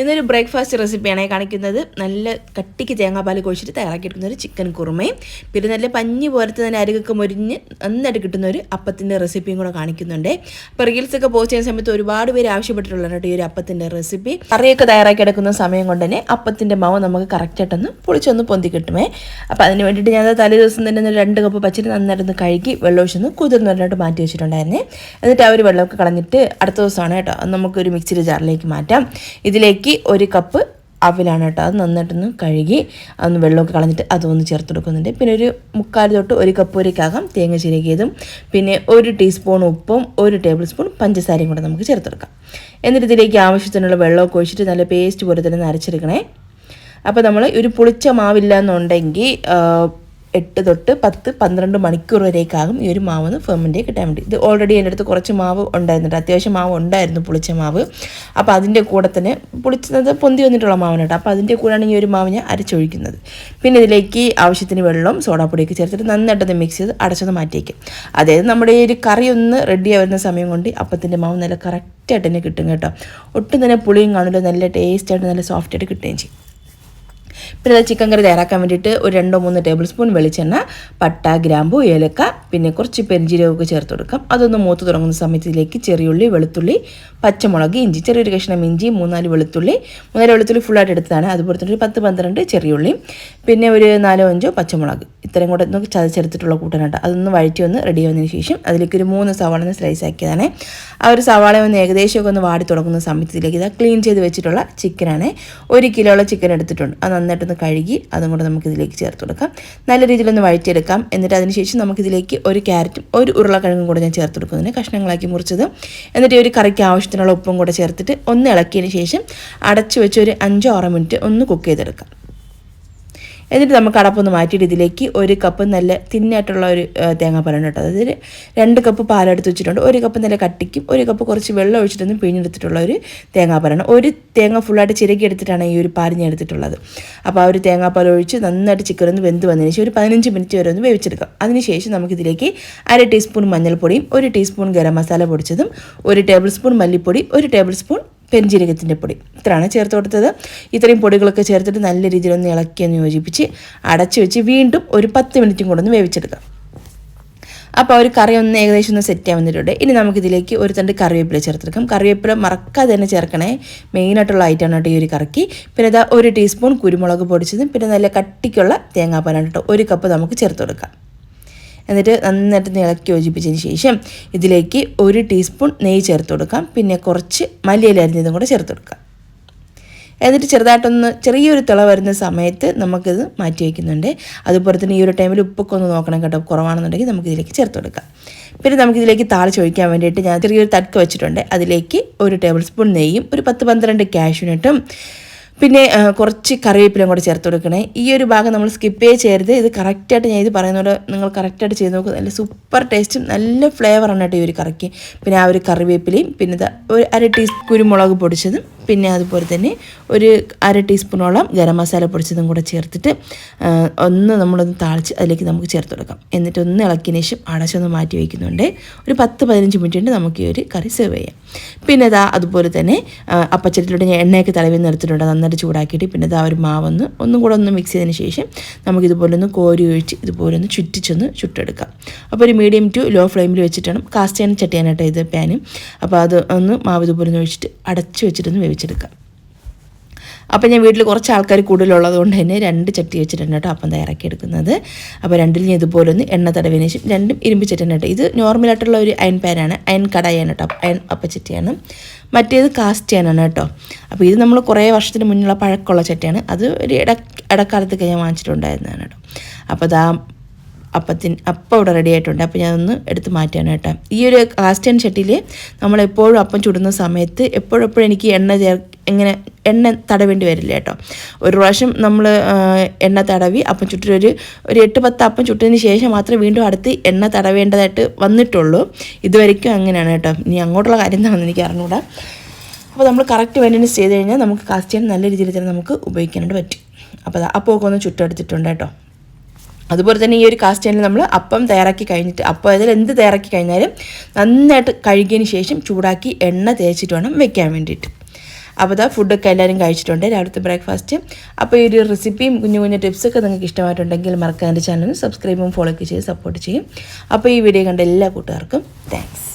ഇന്നൊരു ബ്രേക്ക്ഫാസ്റ്റ് റെസിപ്പിയാണ് കാണിക്കുന്നത്. നല്ല കട്ടിക്ക് തേങ്ങാപ്പാൽ കുഴിച്ചിട്ട് തയ്യാറാക്കിയെടുക്കുന്ന ഒരു ചിക്കൻ കുറുമയും പിന്നെ നല്ല പഞ്ഞി പോലത്തെ തന്നെ അരുകൊക്കെ മൊരിഞ്ഞ് നന്നായിട്ട് കിട്ടുന്ന ഒരു അപ്പത്തിന്റെ റെസിപ്പിയും കൂടെ കാണിക്കുന്നുണ്ട്. അപ്പോൾ റീൽസൊക്കെ പോസ്റ്റ് ചെയ്യുന്ന സമയത്ത് ഒരുപാട് പേര് ആവശ്യപ്പെട്ടിട്ടുള്ളതാണ് ഈ ഒരു അപ്പത്തിന്റെ റെസിപ്പി കറിയൊക്കെ തയ്യാറാക്കി എടുക്കുന്ന സമയം കൊണ്ട് തന്നെ അപ്പത്തിന്റെ മാവ് നമുക്ക് കറക്റ്റായിട്ടൊന്ന് പൊളിച്ചൊന്ന് പൊന്തി കിട്ടുമേ. അപ്പോൾ അതിന് വേണ്ടിയിട്ട് ഞാൻ തലേ ദിവസം തന്നെ രണ്ട് കപ്പ് പച്ചരി നന്നായിട്ടൊന്ന് കഴുകി വെള്ളമൊഴിച്ചൊന്ന് പറഞ്ഞിട്ട് മാറ്റി വെച്ചിട്ടുണ്ടായിരുന്നേ. എന്നിട്ട് ആ ഒരു വെള്ളമൊക്കെ കളഞ്ഞിട്ട് അടുത്ത ദിവസമാണ് കേട്ടോ നമുക്കൊരു മിക്സിയുടെ ജാറിലേക്ക് മാറ്റാം. ഇതിലേക്ക് ഒരു കപ്പ് അവിലാണ് കേട്ടോ. അത് നന്നായിട്ടൊന്ന് കഴുകി അതൊന്ന് വെള്ളമൊക്കെ കളഞ്ഞിട്ട് അതൊന്ന് ചേർത്ത് കൊടുക്കുന്നുണ്ട്. പിന്നെ ഒരു മുക്കാൽ തൊട്ട് ഒരു കപ്പ് വരേക്കാകാം തേങ്ങ ചിരകിയതും പിന്നെ ഒരു ടീസ്പൂൺ ഉപ്പും ഒരു ടേബിൾ സ്പൂൺ പഞ്ചസാരയും കൂടെ നമുക്ക് ചേർത്തെടുക്കാം എന്നിട്ട് ഇതിലേക്ക് ആവശ്യത്തിനുള്ള വെള്ളമൊക്കെ ഒഴിച്ചിട്ട് നല്ല പേസ്റ്റ് പോലെ തന്നെ അരച്ചെടുക്കണേ അപ്പോൾ നമ്മൾ ഒരു പുളിച്ച മാവില്ല എന്നുണ്ടെങ്കിൽ എട്ട് തൊട്ട് പത്ത് പന്ത്രണ്ട് മണിക്കൂർ വരേക്കാകും ഈ ഒരു മാവ് ഫെർമെന്റ് കിട്ടാൻ വേണ്ടി. ഇത് ഓൾറെഡി എന്റെ അടുത്ത് കുറച്ച് മാവ് ഉണ്ടായിരുന്നുണ്ട് അത്യാവശ്യം മാവ് ഉണ്ടായിരുന്നു പുളിച്ച മാവ്. അപ്പോൾ അതിന്റെ കൂടെ തന്നെ പുളിച്ചത് പൊന്തി വന്നിട്ടുള്ള മാവിന് കേട്ടോ. അപ്പോൾ അതിന്റെ കൂടെയാണ് ഈ ഒരു മാവ് ഞാൻ അരച്ചൊഴിക്കുന്നത്. പിന്നെ ഇതിലേക്ക് ആവശ്യത്തിന് വെള്ളം സോഡാപ്പൊടിയൊക്കെ ചേർത്തിട്ട് നന്നായിട്ടത് മിക്സ് ചെയ്ത് അടച്ചത് മാറ്റിയേക്കും. അതായത് നമ്മുടെ ഈ ഒരു കറി ഒന്ന് റെഡി ആവുന്ന സമയം കൊണ്ട് അപ്പത്തിന്റെ മാവ് നല്ല കറക്റ്റായിട്ട് തന്നെ കിട്ടും കേട്ടോ. ഒട്ടും തന്നെ പുളിയും കാണില്ല നല്ല ടേസ്റ്റായിട്ട് നല്ല സോഫ്റ്റായിട്ട് കിട്ടുകയും ചെയ്യും. പിന്നെ അത് ചിക്കൻ കറി തയ്യാറാക്കാൻ വേണ്ടിയിട്ട് ഒരു രണ്ടോ മൂന്ന് ടേബിൾ സ്പൂൺ വെളിച്ചെണ്ണ പട്ട ഗ്രാമ്പു ഏലക്ക പിന്നെ കുറച്ച് പെരിഞ്ചീരകമൊക്കെ ചേർത്ത് കൊടുക്കാം. അതൊന്ന് മൂത്ത് തുടങ്ങുന്ന സമയത്തിലേക്ക് ചെറിയുള്ളി വെളുത്തുള്ളി പച്ചമുളക് ഇഞ്ചി ചെറിയൊരു കഷ്ണം ഇഞ്ചി മൂന്നാൽ വെളുത്തുള്ളി. മൂന്നാൽ വെളുത്തുള്ളി ഫുള്ളായിട്ട് എടുത്തതാണ്. അതുപോലെ തന്നെ ഒരു പത്ത് പന്ത്രണ്ട് ചെറിയുള്ളിയും പിന്നെ ഒരു നാലോ അഞ്ചോ പച്ചമുളക്. ഇത്രയും കൂടെ ഒന്ന് ചതച്ചെടുത്തിട്ടുള്ള കൂട്ടാനായിട്ട് അതൊന്ന് വഴറ്റി ഒന്ന് റെഡി ആവുന്നതിന് ശേഷം അതിലേക്ക് ഒരു മൂന്ന് സവാള സ്ലൈസ് ആക്കിയതാണ്. ആ ഒരു സവാള ഒന്ന് ഏകദേശമൊക്കെ ഒന്ന് വാടി തുടങ്ങുന്ന സമയത്തിലേക്ക് ഇതാ ക്ലീൻ ചെയ്ത് വെച്ചിട്ടുള്ള ചിക്കനാണ് ഒരു കിലോയുള്ള ചിക്കൻ എടുത്തിട്ടുണ്ട്. അത് നന്നായിട്ടൊന്ന് കഴുകി അതും കൂടെ നമുക്ക് ഇതിലേക്ക് ചേർത്ത് കൊടുക്കാം. നല്ല രീതിയിലൊന്ന് വഴറ്റിയെടുക്കാം. എന്നിട്ട് അതിനുശേഷം നമുക്കിതിലേക്ക് ഒരു ക്യാരറ്റും ഒരു ഉരുളക്കിഴങ്ങും കൂടെ ഞാൻ ചേർത്ത് കൊടുക്കുന്നതിന് കഷ്ണങ്ങളാക്കി മുറിച്ചത്. എന്നിട്ട് ഈ ഒരു കറിക്ക് ആവശ്യത്തിനുള്ള ഉപ്പും കൂടെ ചേർത്തിട്ട് ഒന്ന് ഇളക്കിയതിന് ശേഷം അടച്ചു വെച്ച് ഒരു അഞ്ചോ ആറോ മിനിറ്റ് ഒന്ന് കുക്ക് ചെയ്തെടുക്കാം. എന്നിട്ട് നമുക്ക് അടപ്പൊന്ന് മാറ്റിയിട്ട് ഇതിലേക്ക് ഒരു കപ്പ് നല്ല തിന്നായിട്ടുള്ള ഒരു തേങ്ങാപ്പാലാണ് കേട്ടോ. അതായത് രണ്ട് കപ്പ് പാലെടുത്ത് വെച്ചിട്ടുണ്ട്. ഒരു കപ്പ് നല്ല കട്ടിക്കും ഒരു കപ്പ് കുറച്ച് വെള്ളം ഒഴിച്ചിട്ടൊന്നും പിഴിഞ്ഞെടുത്തിട്ടുള്ള ഒരു തേങ്ങാപ്പാലാണ്. ഒരു തേങ്ങ ഫുള്ളായിട്ട് ചിരകി എടുത്തിട്ടാണ് ഈ ഒരു പാൽ ഞാൻ എടുത്തിട്ടുള്ളത്. അപ്പോൾ ആ ഒരു തേങ്ങാപ്പാൽ ഒഴിച്ച് നന്നായിട്ട് ചിക്കൻ ഒന്ന് വെന്ത് വന്നതിന് ശേഷം ഒരു പതിനഞ്ച് മിനിറ്റ് വരെ ഒന്ന് വേവിച്ചെടുക്കാം. അതിനുശേഷം നമുക്കിതിലേക്ക് അര ടീസ്പൂൺ മഞ്ഞൾപ്പൊടിയും ഒരു ടീസ്പൂൺ ഗരം മസാല പൊടിച്ചതും ഒരു ടേബിൾ സ്പൂൺ മല്ലിപ്പൊടി ഒരു ടേബിൾ സ്പൂൺ പെരിഞ്ജീരകത്തിന്റെ പൊടി. ഇത്രയാണ് ചേർത്ത് കൊടുത്തത്. ഇത്രയും പൊടികളൊക്കെ ചേർത്തിട്ട് നല്ല രീതിയിൽ ഒന്ന് ഇളക്കി ഒന്ന് യോജിപ്പിച്ച് അടച്ചു വെച്ച് വീണ്ടും ഒരു പത്ത് മിനിറ്റും കൂടെ ഒന്ന് വേവിച്ചെടുക്കാം. അപ്പോൾ ഒരു കറി ഒന്ന് ഏകദേശം ഒന്ന് സെറ്റ് ആവുന്നിട്ടുണ്ട് ഇനി നമുക്കിതിലേക്ക് ഒരു തണ്ട് കറിവേപ്പില ചേർത്തെടുക്കാം. കറിവേപ്പില മറക്കാതെ തന്നെ ചേർക്കണേ. മെയിനായിട്ടുള്ള ഐറ്റമാണ് കേട്ടോ ഈ ഒരു കറിക്ക്. പിന്നെ ഇതാ ഒരു ടീസ്പൂൺ കുരുമുളക് പൊടിച്ചതും പിന്നെ നല്ല കട്ടിക്കുള്ള തേങ്ങാപ്പാലാണ് കേട്ടോ ഒരു കപ്പ് നമുക്ക് ചേർത്ത് കൊടുക്കാം. എന്നിട്ട് നന്നായിട്ട് ഇളക്കി യോജിപ്പിച്ചതിന് ശേഷം ഇതിലേക്ക് ഒരു ടീസ്പൂൺ നെയ്യ് ചേർത്ത് കൊടുക്കാം. പിന്നെ കുറച്ച് മല്ലിയില അരിഞ്ഞതും കൂടെ ചേർത്ത് കൊടുക്കാം. എന്നിട്ട് ചെറുതായിട്ടൊന്ന് ചെറിയൊരു തിള വരുന്ന സമയത്ത് നമുക്കിത് മാറ്റി വയ്ക്കുന്നുണ്ട് അതുപോലെ തന്നെ ഈ ഒരു ടൈമിൽ ഉപ്പൊക്കെ ഒന്ന് നോക്കണം കേട്ടോ. കുറവാണെന്നുണ്ടെങ്കിൽ നമുക്ക് ഇതിലേക്ക് ചേർത്ത് കൊടുക്കാം. പിന്നെ നമുക്കിതിലേക്ക് താളിച്ചൊഴിക്കാൻ വേണ്ടിയിട്ട് ഞാൻ ചെറിയൊരു തടുക്ക വെച്ചിട്ടുണ്ട്. അതിലേക്ക് ഒരു ടേബിൾ സ്പൂൺ നെയ്യും ഒരു പത്ത് പന്ത്രണ്ട് കാഷ്യൂനട്ടും പിന്നെ കുറച്ച് കറിവേപ്പിലും കൂടെ ചേർത്ത് കൊടുക്കണേ. ഈ ഒരു ഭാഗം നമ്മൾ സ്കിപ്പ് ചേർത്ത് ഇത് കറക്റ്റായിട്ട് ഞാൻ ഇത് പറയുന്നത് നിങ്ങൾ കറക്റ്റായിട്ട് ചെയ്ത് നോക്കുക നല്ല സൂപ്പർ ടേസ്റ്റും നല്ല ഫ്ലേവറാണ് കേട്ടോ ഈ ഒരു കറിക്ക്. പിന്നെ ആ ഒരു കറിവേപ്പിലയും പിന്നെ ഒരു അര ടീസ്പൂൺ കുരുമുളക് പൊടിച്ചതും പിന്നെ അതുപോലെ തന്നെ ഒരു അര ടീസ്പൂണോളം ഗരം മസാല പൊടിച്ചതും കൂടെ ചേർത്തിട്ട് ഒന്ന് നമ്മളൊന്ന് താളിച്ച് അതിലേക്ക് നമുക്ക് ചേർത്ത് കൊടുക്കാം. എന്നിട്ട് ഒന്ന് ഇളക്കിയതിന് ശേഷം അടച്ചൊന്ന് മാറ്റി വയ്ക്കുന്നുണ്ട്. ഒരു പത്ത് പതിനഞ്ച് മിനിറ്റ് കൊണ്ട് നമുക്ക് ഈ ഒരു കറി സെർവ് ചെയ്യാം. പിന്നെ ഇതാ അതുപോലെ തന്നെ അപ്പച്ചട്ടിലൂടെ ഞാൻ എണ്ണയൊക്കെ തലവിൽ നിർത്തിയിട്ടുണ്ട് നന്നായിട്ട് ചൂടാക്കിയിട്ട് പിന്നെ ഇതാ ഒരു മാവൊന്ന് ഒന്നും കൂടെ ഒന്ന് മിക്സ് ചെയ്തതിന് ശേഷം നമുക്ക് ഇതുപോലെ ഒന്ന് കോരി ഒഴിച്ച് ഇതുപോലെ ഒന്ന് ചുറ്റിച്ചൊന്ന് ചുട്ടെടുക്കാം. അപ്പോൾ ഒരു മീഡിയം ടു ലോ ഫ്ലെയിമിൽ വെച്ചിട്ടാണ് കാസ്റ്റ് ചെയ്യാൻ ചട്ടിയാനായിട്ട് ഇത് പാനും അപ്പോൾ അത് ഒന്ന് മാവ് ഇതുപോലെ ഒന്ന് ഒഴിച്ചിട്ട് അടച്ച് വെച്ചിട്ടൊന്ന് വേവിച്ചെടുക്കാം അപ്പോൾ ഞാൻ വീട്ടിൽ കുറച്ച് ആൾക്കാർ കൂടുതലുള്ളത് കൊണ്ട് തന്നെ രണ്ട് ചട്ടി വെച്ചിട്ടാണ് കേട്ടോ അപ്പം തയ്യാറാക്കി എടുക്കുന്നത് അപ്പോൾ രണ്ടിൽ ഞാൻ ഇതുപോലെ ഒന്ന് എണ്ണ തടവിന് ശേഷം രണ്ടും ഇരുമ്പ് ചട്ടിയാണ് കേട്ടോ. ഇത് നോർമലായിട്ടുള്ള ഒരു അയൺ പാനാണ് അയൺ കടായാണ് കേട്ടോ. അയൺ അപ്പച്ചട്ടിയാണ് മറ്റേത് കാസ്റ്റ് ചെയ്യാനാണ് കേട്ടോ. അപ്പോൾ ഇത് നമ്മൾ കുറേ വർഷത്തിന് മുന്നുള്ള പഴക്കമുള്ള ചട്ടിയാണ്. അത് ഒരു ഇട ഇടക്കാലത്തൊക്കെ ഞാൻ വാങ്ങിച്ചിട്ടുണ്ടായിരുന്നതാണ് കേട്ടോ. അപ്പോൾ അതാ അപ്പത്തിന് അപ്പം ഇവിടെ റെഡി ആയിട്ടുണ്ട്. അപ്പോൾ ഞാനൊന്ന് എടുത്ത് മാറ്റാണ് കേട്ടോ. ഈ ഒരു കാസ്റ്റൻ ചട്ടിയിൽ നമ്മളെപ്പോഴും അപ്പം ചുടുന്ന സമയത്ത് എപ്പോഴെപ്പോഴും എനിക്ക് എണ്ണ ചേർ ഇങ്ങനെ എണ്ണ തടവേണ്ടി വരില്ല കേട്ടോ. ഒരു പ്രാവശ്യം നമ്മൾ എണ്ണ തടവി അപ്പം ചുട്ടൊരു ഒരു എട്ട് പത്ത് അപ്പം ചുട്ടതിന് ശേഷം മാത്രമേ വീണ്ടും അടുത്ത് എണ്ണ തടവേണ്ടതായിട്ട് വന്നിട്ടുള്ളൂ. ഇതുവരെയ്ക്കും അങ്ങനെയാണ് കേട്ടോ. ഇനി അങ്ങോട്ടുള്ള കാര്യം എന്താണെന്ന് എനിക്ക് അറിഞ്ഞുകൂടാ അപ്പോൾ നമ്മൾ കറക്റ്റ് മെയിന്റനൻസ് ചെയ്ത് കഴിഞ്ഞാൽ നമുക്ക് കാസ്റ്റ് ചെയ്യാൻ നല്ല രീതിയിൽ തന്നെ നമുക്ക് ഉപയോഗിക്കാനായിട്ട് പറ്റും. അപ്പോൾ അപ്പോൾ ഒക്കെ ഒന്ന് ചുറ്റെടുത്തിട്ടുണ്ട് കേട്ടോ. അതുപോലെ തന്നെ ഈ ഒരു കാസ്റ്റ് ചാനൽ നമ്മൾ അപ്പം തയ്യാറാക്കി കഴിഞ്ഞിട്ട് അപ്പം അതിൽ എന്ത് തയ്യാറാക്കി കഴിഞ്ഞാലും നന്നായിട്ട് കഴുകിയതിന് ശേഷം ചൂടാക്കി എണ്ണ തേച്ചിട്ട് വേണം വെക്കാൻ വേണ്ടിയിട്ട്. അപ്പോൾ അതാ ഫുഡൊക്കെ എല്ലാവരും കഴിച്ചിട്ടുണ്ട് രാവിലത്തെ ബ്രേക്ക്ഫാസ്റ്റ് അപ്പോൾ ഈ ഒരു റെസിപ്പിയും കുഞ്ഞു കുഞ്ഞു ടിപ്സൊക്കെ നിങ്ങൾക്ക് ഇഷ്ടമായിട്ടുണ്ടെങ്കിൽ മറക്കാൻ എന്റെ ചാനലിന് സബ്സ്ക്രൈബും ഫോളോ ഒക്കെ ചെയ്ത് സപ്പോർട്ട് ചെയ്യും. അപ്പോൾ ഈ വീഡിയോ കണ്ട എല്ലാ കൂട്ടുകാർക്കും താങ്ക്സ്